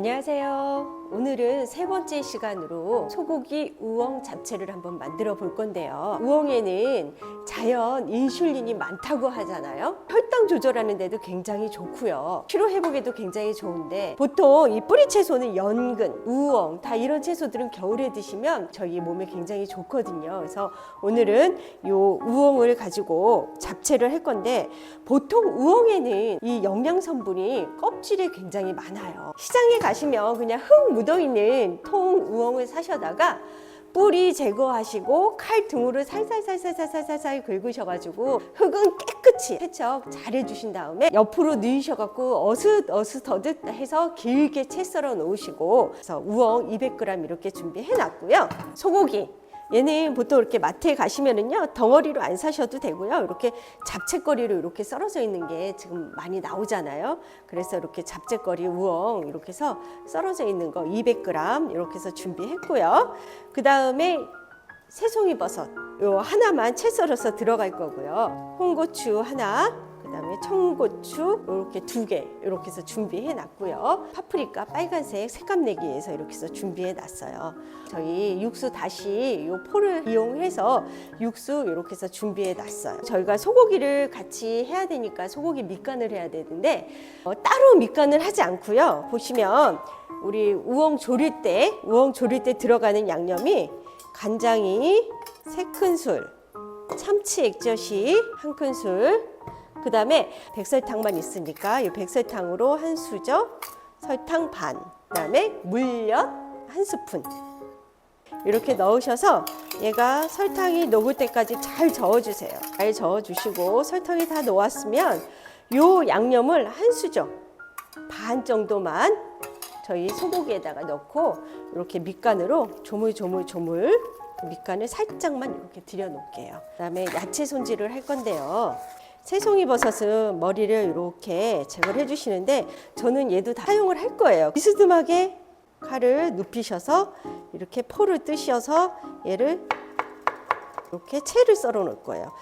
안녕하세요. 오늘은 세 번째 시간으로 소고기 우엉 잡채를 한번 만들어 볼 건데요. 우엉에는 자연 인슐린이 많다고 하잖아요. 혈당 조절하는 데도 굉장히 좋고요. 피로 회복에도 굉장히 좋은데 보통 이 뿌리 채소는 연근, 우엉 다 이런 채소들은 겨울에 드시면 저희 몸에 굉장히 좋거든요. 그래서 오늘은 요 우엉을 가지고 잡채를 할 건데 보통 우엉에는 이 영양 성분이 껍질에 굉장히 많아요. 시장에 가시면 그냥 흙 묻어 있는 통 우엉을 사셔다가 뿌리 제거하시고 칼 등으로 살살살살살살살 긁으셔가지고 흙은 깨끗이 세척 잘 해주신 다음에 옆으로 넣으셔갖고 어슷 어슷어듯 해서 길게 채 썰어 놓으시고 그래서 우엉 200g 이렇게 준비해 놨고요. 소고기 얘는 보통 이렇게 마트에 가시면은요 덩어리로 안 사셔도 되고요. 이렇게 잡채거리로 이렇게 썰어져 있는 게 지금 많이 나오잖아요. 그래서 이렇게 잡채거리 우엉 이렇게 해서 썰어져 있는 거 200g 이렇게 해서 준비했고요. 그 다음에 새송이 버섯 요 하나만 채 썰어서 들어갈 거고요. 홍고추 하나 그다음에 청고추 이렇게 두 개 이렇게 해서 준비해 놨고요. 파프리카 빨간색 색감 내기 위해서 이렇게 해서 준비해 놨어요. 저희 육수 다시 요 포를 이용해서 육수 이렇게 해서 준비해 놨어요. 저희가 소고기를 같이 해야 되니까 소고기 밑간을 해야 되는데 어, 따로 밑간을 하지 않고요. 보시면 우리 우엉 조릴 때 우엉 조릴 때 들어가는 양념이 간장이 세 큰술, 참치 액젓이 한 큰술, 그 다음에 백설탕만 있으니까 이 백설탕으로 한 수저, 설탕 반, 그 다음에 물엿 한 스푼. 이렇게 넣으셔서 얘가 설탕이 녹을 때까지 잘 저어주세요. 잘 저어주시고 설탕이 다 녹았으면 요 양념을 한 수저 반 정도만 저희 소고기에다가 넣고 이렇게 밑간으로 조물조물조물 밑간을 살짝만 이렇게 들여 놓을게요. 그 다음에 야채 손질을 할 건데요. 새송이 버섯은 머리를 이렇게 제거를 해주시는데 저는 얘도 다 사용을 할 거예요. 비스듬하게 칼을 눕히셔서 이렇게 포를 뜨셔서 얘를 이렇게 채를 썰어 놓을 거예요.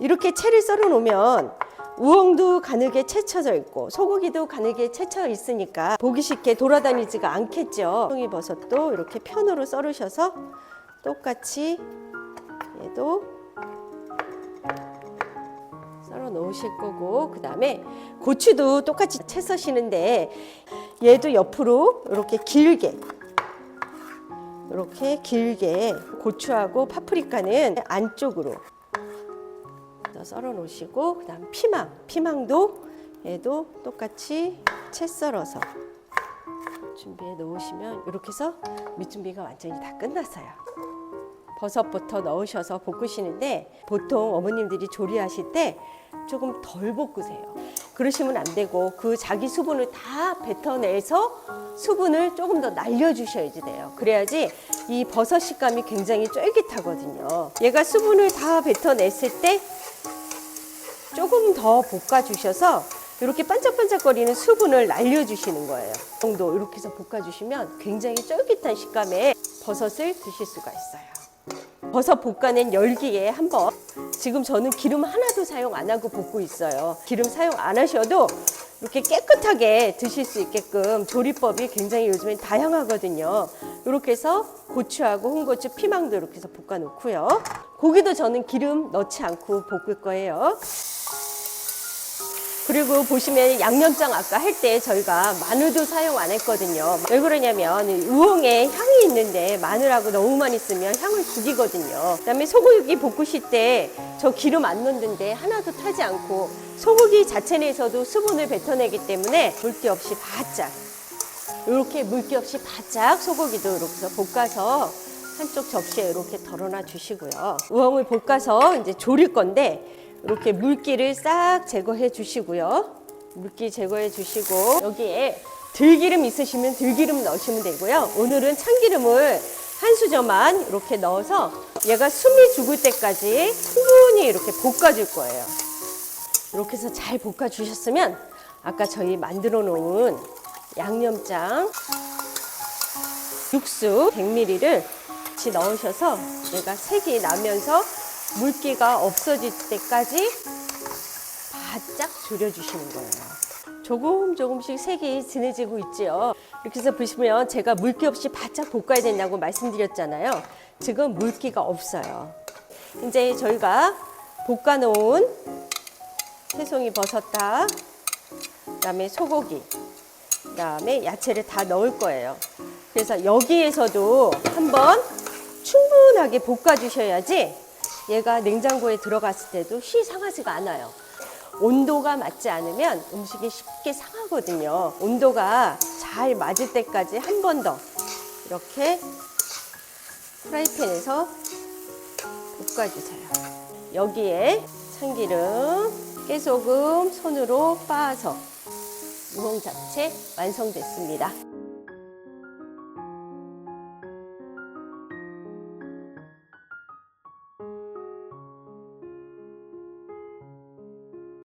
이렇게 채를 썰어 놓으면 우엉도 가늘게 채쳐져 있고 소고기도 가늘게 채쳐 있으니까 보기 쉽게 돌아다니지가 않겠죠. 송이 버섯도 이렇게 편으로 썰으셔서 똑같이 얘도 썰어 놓으실 거고 그 다음에 고추도 똑같이 채 써시는데 얘도 옆으로 이렇게 길게 이렇게 길게 고추하고 파프리카는 안쪽으로 썰어 놓으시고 그 다음 피망 피망도 얘도 똑같이 채 썰어서 준비해 놓으시면 이렇게 해서 밑준비가 완전히 다 끝났어요. 버섯부터 넣으셔서 볶으시는데 보통 어머님들이 조리하실 때 조금 덜 볶으세요. 그러시면 안 되고 그 자기 수분을 다 뱉어내서 수분을 조금 더 날려주셔야지 돼요. 그래야지 이 버섯 식감이 굉장히 쫄깃하거든요. 얘가 수분을 다 뱉어냈을 때 조금 더 볶아주셔서 이렇게 반짝반짝거리는 수분을 날려주시는 거예요. 이 정도 이렇게 해서 볶아주시면 굉장히 쫄깃한 식감의 버섯을 드실 수가 있어요. 버섯 볶아낸 열기에 한번 지금 저는 기름 하나도 사용 안 하고 볶고 있어요. 기름 사용 안 하셔도 이렇게 깨끗하게 드실 수 있게끔 조리법이 굉장히 요즘엔 다양하거든요. 이렇게 해서 고추하고 홍고추, 피망도 이렇게 해서 볶아 놓고요. 고기도 저는 기름 넣지 않고 볶을 거예요. 그리고 보시면 양념장 아까 할 때 저희가 마늘도 사용 안 했거든요. 왜 그러냐면 우엉에 있는데 마늘하고 너무 많이 쓰면 향을 죽이거든요. 그다음에 소고기 볶으실 때 저 기름 안 넣는데 하나도 타지 않고 소고기 자체 내에서도 수분을 뱉어내기 때문에 물기 없이 바짝 이렇게 물기 없이 바짝 소고기도 이렇게 볶아서 한쪽 접시에 이렇게 덜어놔 주시고요. 우엉을 볶아서 이제 조릴 건데 이렇게 물기를 싹 제거해 주시고요. 물기 제거해 주시고 여기에 들기름 있으시면 들기름 넣으시면 되고요. 오늘은 참기름을 한 수저만 이렇게 넣어서 얘가 숨이 죽을 때까지 충분히 이렇게 볶아줄 거예요. 이렇게 해서 잘 볶아 주셨으면 아까 저희 만들어 놓은 양념장 육수 100ml를 같이 넣으셔서 얘가 색이 나면서 물기가 없어질 때까지 바짝 졸여주시는 거예요. 조금 조금씩 색이 진해지고 있지요. 이렇게 해서 보시면 제가 물기 없이 바짝 볶아야 된다고 말씀드렸잖아요. 지금 물기가 없어요. 이제 저희가 볶아놓은 새송이 버섯다, 그다음에 소고기, 그다음에 야채를 다 넣을 거예요. 그래서 여기에서도 한번 충분하게 볶아주셔야지 얘가 냉장고에 들어갔을 때도 시 상하지가 않아요. 온도가 맞지 않으면 음식이 쉽게 상하거든요. 온도가 잘 맞을 때까지 한 번 더 이렇게 프라이팬에서 볶아주세요. 여기에 참기름, 깨소금 손으로 빻아서 우엉 잡채 완성됐습니다.